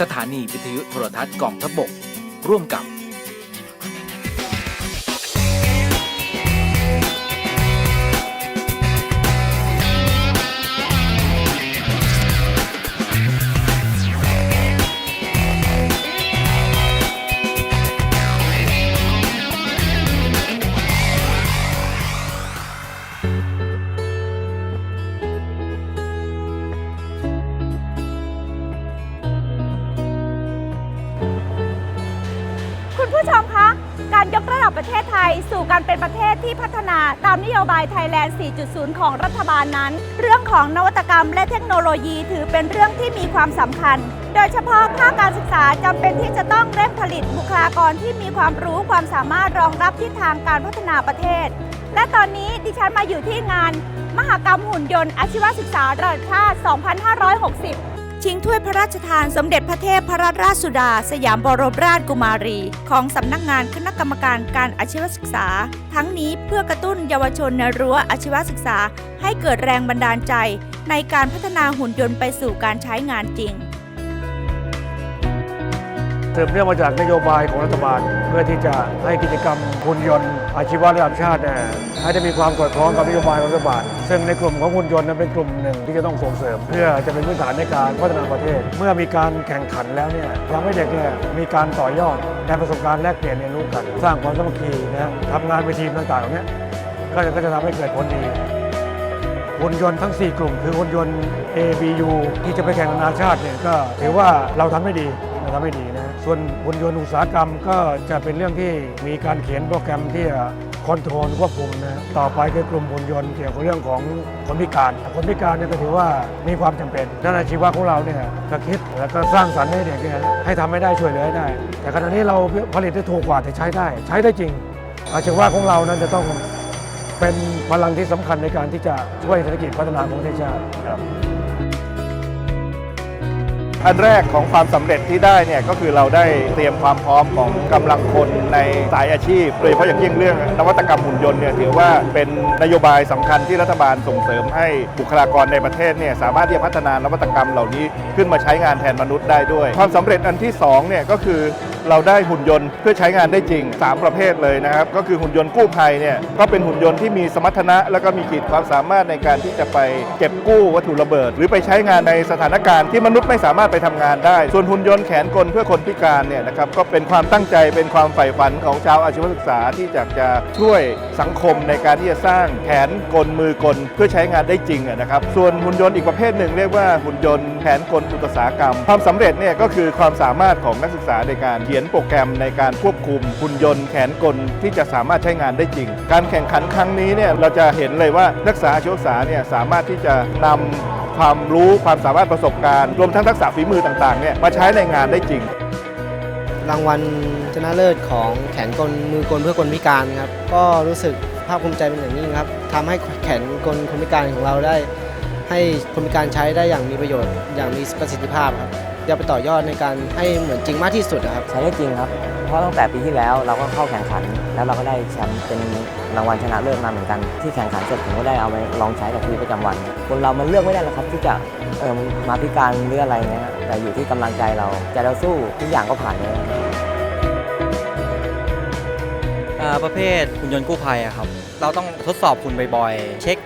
สถานีวิทยุโทรทัศน์กองทพบก ร่วมกับ การยกระดับประเทศไทย สู่การเป็นประเทศที่พัฒนาตามนโยบายไทยแลนด์ 4.0 ของรัฐบาลนั้น เรื่องของนวัตกรรมและเทคโนโลยีถือเป็นเรื่องที่มีความสำคัญ โดยเฉพาะภาคการศึกษาจำเป็นที่จะต้องเร่งผลิตบุคลากรที่มีความรู้ความสามารถรองรับทิศทางการพัฒนาประเทศ และตอนนี้ดิฉันมาอยู่ที่งาน มหกรรมหุ่นยนต์อาชีวศึกษาระดับชาติ 2560 ชิงถ้วยพระราชทานสมเด็จพระเทพพระราชสุดา สยามบรมราชกุมารี ของสำนักงานคณะกรรมการการอาชีวศึกษา ทั้งนี้เพื่อกระตุ้นเยาวชนในรั้วอาชีวศึกษา ให้เกิดแรงบันดาลใจ ในการพัฒนาหุ่นยนต์ไปสู่การใช้งานจริง สืบเนื่องมาจากนโยบายของรัฐบาล เพื่อที่จะให้กิจกรรมหุ่นยนต์ อาชีวะระดับชาติเนี่ยให้ได้มีความสอดคล้องกับนโยบายของรัฐบาล ซึ่งในกลุ่มของหุ่นยนต์นั้นเป็นกลุ่มหนึ่งที่จะต้องส่งเสริม เพื่อจะเป็นพื้นฐานในการพัฒนาประเทศ เมื่อมีการแข่งขันแล้วเนี่ยทำให้เด็กเนี่ยมีการต่อยอดในประสบการณ์แลกเปลี่ยนเรียนรู้กัน สร้างความสามัคคีนะทำงานเป็นทีมต่างๆเหล่านี้ก็จะก็จะทำให้เกิดผลดีหุ่นยนต์ทั้ง 4 กลุ่ม คือหุ่นยนต์ A B U ที่จะไปแข่งนานาชาติเนี่ยก็ถือว่าเราทำไม่ดี ทำไม่ดีนะส่วนหุ่นยนต์อุตสาหกรรมก็จะเป็นเรื่องที่มีการเขียนโปรแกรมที่จะคอนโทรลควบคุมนะต่อไปคือกลุ่มหุ่นยนต์เกี่ยวกับเรื่องของคนพิการ คนพิการเนี่ยก็ถือว่ามีความจำเป็นด้านอาชีวะของเราเนี่ยก็คิดแล้วก็สร้างสรรค์ให้เด็กเนี่ยให้ทำให้ได้ช่วยเหลือได้ แต่ขณะนี้เราผลิตได้ถูกกว่าแต่ใช้ได้ ใช้ได้จริง อาชีวะของเรานั้นจะต้องเป็นพลังที่สำคัญในการที่จะช่วยเศรษฐกิจพัฒนาของประเทศชาติครับ อันแรกของความสำเร็จที่ได้เนี่ยก็คือเราได้เตรียมความพร้อมของกำลังคนในสายอาชีพโดยเฉพาะอย่างยิ่งเรื่องนวัตกรรมหุ่นยนต์เนี่ยถือว่าเป็นนโยบายสำคัญที่รัฐบาลส่งเสริมให้บุคลากรในประเทศเนี่ยสามารถที่จะพัฒนานวัตกรรมเหล่านี้ขึ้นมาใช้งานแทนมนุษย์ได้ด้วย ความสำเร็จอันที่สองเนี่ยก็คือ เราได้หุ่นยนต์เพื่อใช้งานได้จริง 3 ประเภทเลยนะครับ ก็คือหุ่นยนต์กู้ภัยเนี่ยก็เป็นหุ่นยนต์ที่มีสมรรถนะ แล้วก็มีขีดความสามารถในการที่จะไปเก็บกู้วัตถุระเบิด หรือไปใช้งานในสถานการณ์ที่มนุษย์ไม่สามารถไปทำงานได้ ส่วนหุ่นยนต์แขนกลเพื่อคนพิการเนี่ยนะครับก็เป็นความตั้งใจเป็นความใฝ่ฝันของชาวอาชีวศึกษาที่อยากจะช่วยสังคมในการที่จะสร้างแขนกลมือกลเพื่อใช้งานได้จริงนะครับส่วนหุ่นยนต์อีกประเภทหนึ่งเรียกว่าหุ่นยนต์แขนกลอุตสาหกรรม ความสำเร็จเนี่ยก็คือความสามารถของนักศึกษาในการเขียนโปรแกรมในการควบคุมหุ่นยนต์แขนกลที่จะสามารถใช้งานได้จริง การแข่งขันครั้งนี้เนี่ยเราจะเห็นเลยว่านักศึกษาอาชีวศึกษาเนี่ยสามารถที่จะนำความรู้ความสามารถประสบการณ์รวมทั้งทักษะฝีมือต่างๆเนี่ยมาใช้ในงานได้จริง รางวัลชนะเลิศของแขนกลมือกลเพื่อคนพิการครับก็รู้สึกภาคภูมิใจเป็นอย่างยิ่งครับทำให้แขนกลคนพิการของเราได้ ให้คนพิการใช้ได้อย่างมีประโยชน์ อย่างมีประสิทธิภาพครับจะไปต่อยอดในการให้เหมือนจริงมากที่สุดนะครับ ใช้ได้จริงครับ เพราะตั้งแต่ปีที่แล้วเราก็เข้าแข่งขัน แล้วเราก็ได้แชมป์เป็นรางวัลชนะเลิศมาเหมือนกัน ที่แข่งขันเสร็จผมก็ได้เอาไปลองใช้กับชีวิตประจำวัน คนเรามันเลือกไม่ได้หรอกครับ ที่จะเออมาพิการหรืออะไรเงี้ยแต่อยู่ที่กำลังใจเราใจเราสู้ทุกอย่างก็ผ่านเลยอ่าประเภทหุ่นยนต์กู้ภัยอะครับ เราต้องทดสอบหุ่นบ่อยๆ เช็ค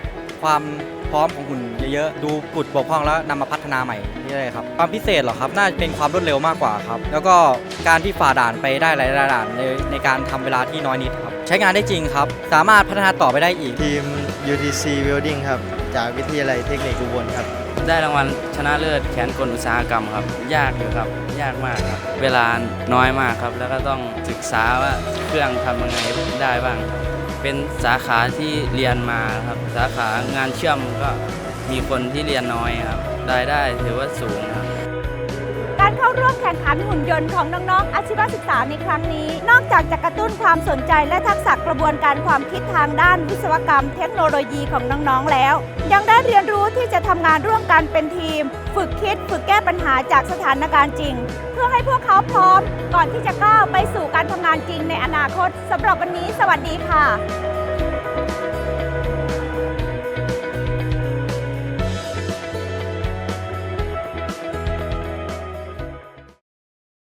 ความ พร้อมของหุ่นเยอะๆ ดูจุดบกพร่องแล้วนำมาพัฒนาใหม่เรื่อยๆครับ ความพิเศษเหรอครับ น่าจะเป็นความรวดเร็วมากกว่าครับ แล้วก็การที่ฝ่าด่านไปได้หลายๆด่านในในการทำเวลาที่น้อยนิดครับ ใช้งานได้จริงครับ สามารถพัฒนาต่อไปได้อีก ทีม UTC Building ครับ จากวิทยาลัยเทคนิคอุบลครับ ได้รางวัลชนะเลิศแขนกลอุตสาหกรรมครับ ยากอยู่ครับ ยากมากครับ เวลาน้อยมากครับ แล้วก็ต้องศึกษาว่าเครื่องทำยังไงได้บ้างครับ เป็นสาขาที่เรียนมาครับ สาขางานเชื่อมก็มีคนที่เรียนน้อยครับรายได้ถือว่าสูงครับ การเข้าร่วมแข่งขันหุ่นยนต์ของน้องๆ อาชีวศึกษาในครั้งนี้ นอกจากจะกระตุ้นความสนใจและทักษะกระบวนการความคิดทางด้านวิศวกรรม เทคโนโลยีของน้องๆ แล้ว ยังได้เรียนรู้ที่จะทำงานร่วมกันเป็นทีม ฝึกคิด ฝึกแก้ปัญหาจากสถานการณ์จริง เพื่อให้พวกเขาพร้อม ก่อนที่จะก้าวไปสู่การทำงานจริงในอนาคตสำหรับวันนี้ สวัสดีค่ะ